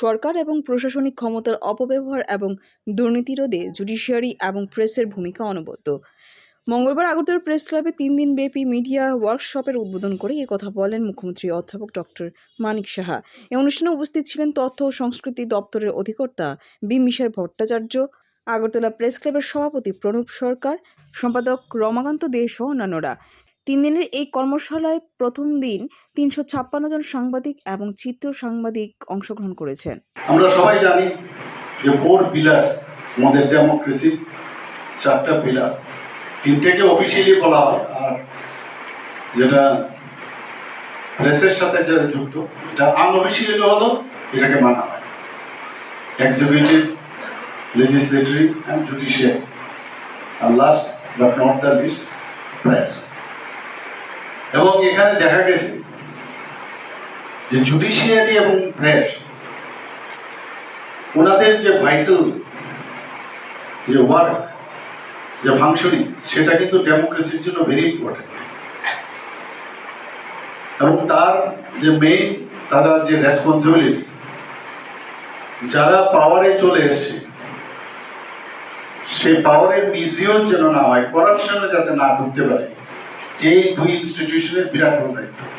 সরকার এবং প্রশাসনিক ক্ষমতার অপব্যবহার এবং দুর্নীতি রোধে জুডিশিয়ারি এবং প্রেসের ভূমিকা অনবদ্য। মঙ্গলবার আগরতলা প্রেস ক্লাবে তিন দিন ব্যাপী মিডিয়া ওয়ার্কশপের উদ্বোধন করে কথা বলেন মুখ্যমন্ত্রী অধ্যাপক ডক্টর মানিক সাহা। এ অনুষ্ঠানে উপস্থিত ছিলেন তথ্য ও সংস্কৃতি দপ্তরের অধিকর্তা বিমিশার ভট্টাচার্য, আগরতলা প্রেস ক্লাবের সভাপতি প্রণব সরকার, সম্পাদক রমাকান্ত দে সহ অন্যান্যরা। তিন দিনের এই কর্মশালায় প্রথম দিন তিনশো ছাপ্পান্ন জন সাংবাদিক এবং চিত্র সাংবাদিক অংশগ্রহণ করেছেন। আমরা সবাই জানি যে ফোর পিলার্স আমাদের ডেমোক্রেসি, চারটা পিলার, তিনটেকে অফিসিয়ালি বলা হয়। আর যেটা প্রেসের সাথে যে যুক্ত, এটা আনঅফিসিয়ালি হলো, এটাকে মানা হয়। Executive legislature and judiciary R last but not the least press এবং এখানে দেখা গেছে যে জুডিশিয়ারি এবং প্রেস ওনাদের যে ভাইটাল যে ওয়ার্ক যে ফাংশনিং সেটা কিন্তু ডেমোক্রেসির জন্য ভেরি ইম্পর্টেন্ট এবং তার যে মেইন তারা যে রেসপন্সিবিলিটি যারা পাওয়ারে চলে এসছে, সেই পাওয়ারের মিসইউজ যেন না হয় করাপশনে যাতে না ঢুকতে পারে। এই দুই ইনস্টিটিউশনের বিরাট বড় দায়িত্ব।